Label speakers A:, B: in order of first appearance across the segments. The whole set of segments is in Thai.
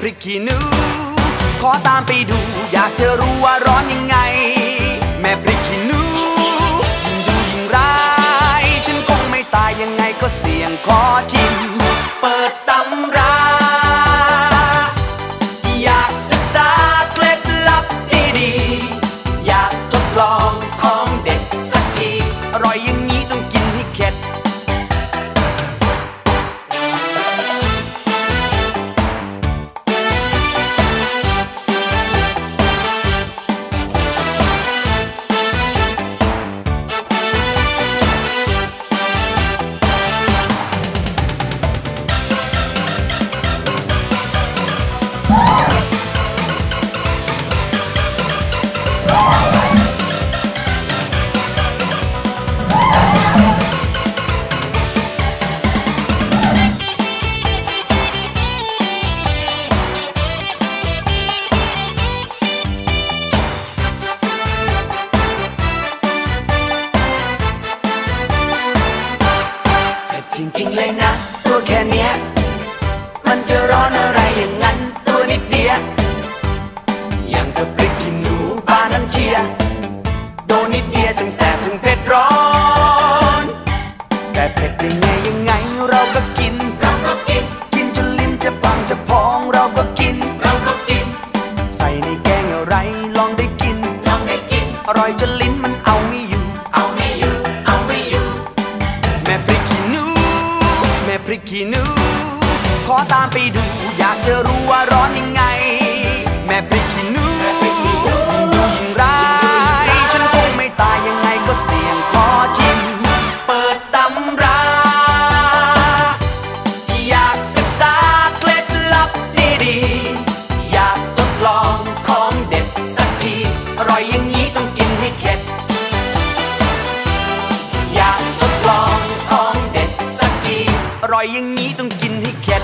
A: พริกขี้หนู ขอตามไปดู อยากจะรู้ว่าร้อนยังไง แม่พริกขี้หนูยิ่งดูยิ่งร้าย ฉันคงไม่ตายยังไงก็เสี่ยงขอชิม จริงๆเลยนะ ตัวแค่เนี้ย มันจะร้อนอะไรอย่างนั้น ตัวนิดเดียวอย่างกับพริกขี้หนูปลานั้นเชียโดนนิดเดียวถึงแสบถึงเผ็ดร้อน แต่เผ็ดยังไงยังไงเราก็กิน
B: เราก็กิน
A: กินจนลิ้นจะพังจะพองเราก็กิน
B: เราก็กิน
A: ใส่ในแกงอะไรลองได้กิน
B: ลองได้กิน
A: อร่อยจนลิ้น แม่พริกขี้หนู ขอตามไปดู อยา
B: กจะรู้ว่าร้อนยังไง แม่
A: พริกขี้หนู ร่
B: อยอย่างนี้ต้องกินให้เข็ด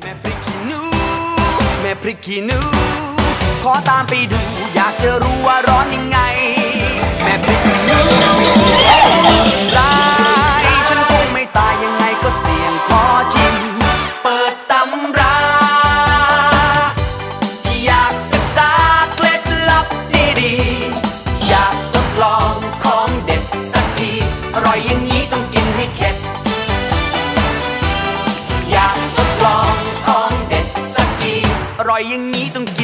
A: แม่พริกขี้หนูแม่พริกขี้หนู ขอตามไปดู อยากจะรู้ว่าร้อนยังไง แม่
B: เป็พริก
A: ร้ายฉันคงไม่ตายยังไงก็เสี่ยงขอชิมเปิดตำรา อยากศึกษาเคล็ดลับดีดีอยากทดลองของเด็ดสักที อร่อยอย่างนี้ต้องกินให้เข็ด อยากทดลองของเด็ดสักที อร่อยอย่างนี้ต้องกิน